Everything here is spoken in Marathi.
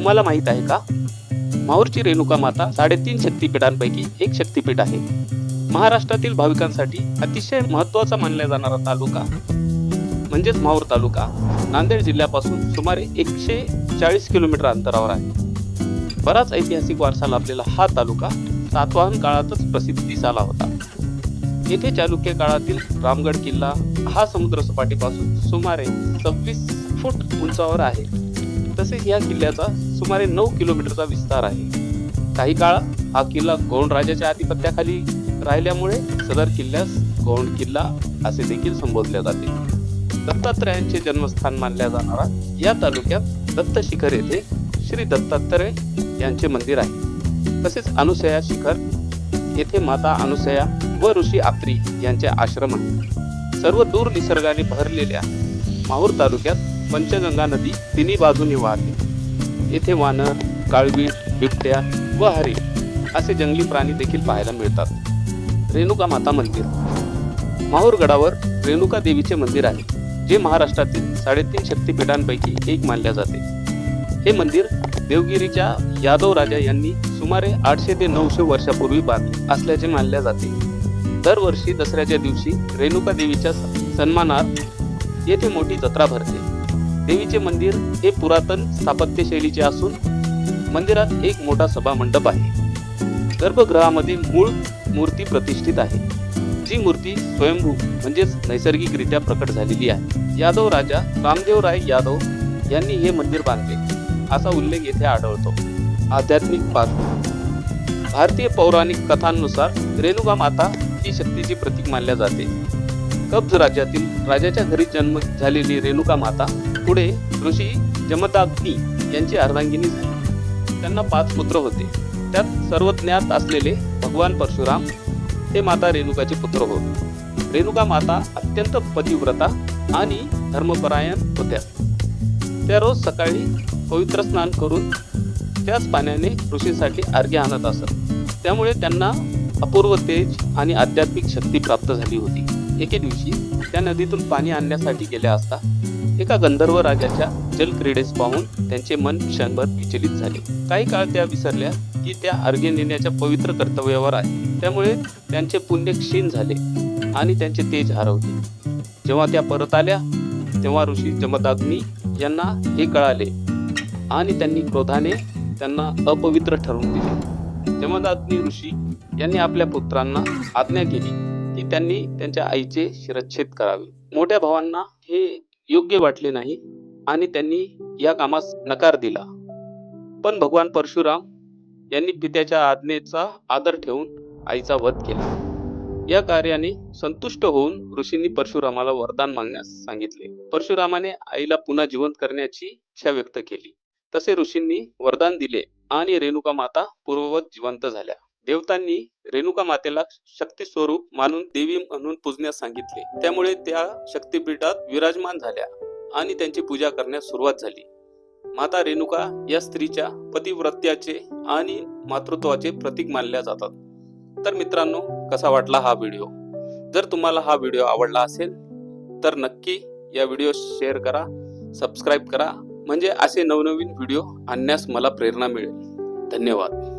तुम्हाला माहीत आहे का? माहूरची रेणुका माता साडेतीन शक्तिपीठांपैकी एक शक्तिपीठ आहे. महाराष्ट्रातील भाविकांसाठी अतिशय महत्त्वाचा मानला जाणारा तालुका म्हणजेच माहूर तालुका नांदेड जिल्ह्यापासून सुमारे एकशे चाळीस किलोमीटर अंतरावर आहे. बराच ऐतिहासिक वारसा लाभलेला हा तालुका सातवाहन काळातच प्रसिद्धीस आला होता. येथे चालुक्य काळातील रामगड किल्ला हा समुद्र सपाटीपासून सुमारे सव्वीस फूट उंचावर आहे. तसेच या किल्ल्याचा सुमारे नऊ किलोमीटरचा विस्तार आहे. काही काळ हा किल्ला गोंड राजाच्या आधिपत्याखाली राहिल्यामुळे सदर किल्ल्यास गौंड किल्ला असे देखील संबोधले जाते. दत्तात्रयांचे जन्मस्थान मानल्या जाणारा या तालुक्यात दत्त शिखर येथे श्री दत्तात्रय यांचे मंदिर आहे. तसेच अनुसया शिखर येथे माता अनुसया व ऋषी आत्री यांचे आश्रम आहे सर्व दूर निसर्गाने भरलेल्या माहूर तालुक्यात पंचगंगा नदी तिन्ही बाजूनी वाहते. येथे वानर काळवीट बिबट्या व हरी असे जंगली प्राणी देखील पाहायला मिळतात. रेणुका माता मंदिर. माहूरगडावर रेणुका देवीचे मंदिर आहे जे महाराष्ट्रातील साडेतीन शक्तिपीठांपैकी एक मानल्या जाते. हे मंदिर देवगिरीच्या यादव राजा यांनी सुमारे आठशे ते नऊशे वर्षापूर्वी बांधले असल्याचे मानले जाते. दरवर्षी दसऱ्याच्या दिवशी रेणुका देवीच्या सन्मानार्थ येथे मोठी जत्रा भरते. देवीचे मंदिर हे पुरातन स्थापत्य शैलीचे असून मंदिरात एक मोठा सभा मंडप आहे. गर्भगृहामध्ये मूळ मूर्ती प्रतिष्ठित आहे. जी मूर्ती स्वयंभू म्हणजेच नैसर्गिकरित्या प्रकट झालेली आहे. यादव राजा रामदेव राय यादव यांनी हे मंदिर बांधले असा उल्लेख येथे आढळतो. आध्यात्मिक पात्र भारतीय पौराणिक कथांनुसार रेणुका माता ही शक्तीची प्रतीक मानल्या जाते. कब्ज राज्यातील राजाच्या घरी जन्म झालेली रेणुका माता पुढे ऋषी जमदाग्नी यांची अर्धांगिनी झाली. त्यांना पाच पुत्र होते. त्यात सर्वज्ञात असलेले भगवान परशुराम हे माता रेणुकाचे पुत्र होते. रेणुका माता अत्यंत पतिव्रता आणि धर्मपरायण होत्या. त्या रोज सकाळी पवित्र स्नान करून त्याच पाण्याने ऋषीसाठी अर्घ्य आणत असत. त्यामुळे त्यांना अपूर्व तेज आणि आध्यात्मिक शक्ती प्राप्त झाली होती. एके दिवशी त्या नदीतून पाणी आणण्यासाठी गेल्या असता एका गंधर्व राजाच्या जलक्रीडेस पाहून त्यांचे मन क्षणभर विचलित झाले. काही काळ त्या विसरल्या की त्या अर्घ्य नेण्याच्या पवित्र कर्तव्यावर आहे. त्यामुळे त्यांचे पुण्य क्षीण झाले आणि त्यांचे तेज हरवले. जेव्हा त्या परत आल्या तेव्हा ऋषी जमदाग्नी यांना हे कळाले आणि त्यांनी क्रोधाने त्यांना अपवित्र ठरवून दिले. जमदाग्नी ऋषी यांनी आपल्या पुत्रांना आज्ञा केली की त्यांनी त्यांच्या आईचे शिरच्छेद करावे. मोठ्या भावांना हे योग्य वाटले नाही आणि त्यांनी या कामास नकार दिला. पण भगवान परशुराम यांनी पित्याच्या आज्ञेचा आदर ठेवून आईचा वध केला. या कार्याने संतुष्ट होऊन ऋषींनी परशुरामाला वरदान मागण्यास सांगितले. परशुरामाने आईला पुन्हा जिवंत करण्याची इच्छा व्यक्त केली. तसे ऋषींनी वरदान दिले आणि रेणुका माता पूर्ववत जिवंत झाल्या. देवतांनी रेणुका मातेला शक्ती स्वरूप मानून देवी म्हणून पूजण्यास सांगितले. त्यामुळे त्या शक्तीपीठात विराजमान झाल्या आणि त्यांची पूजा करण्यास सुरुवात झाली. माता रेणुका या स्त्रीच्या पतिव्रत्याचे आणि मातृत्वाचे प्रतीक मानल्या जातात. तर मित्रांनो कसा वाटला हा व्हिडिओ? जर तुम्हाला हा व्हिडिओ आवडला असेल तर नक्की या व्हिडिओ शेअर करा सबस्क्राईब करा. म्हणजे असे नवनवीन व्हिडिओ आणण्यास मला प्रेरणा मिळेल. धन्यवाद.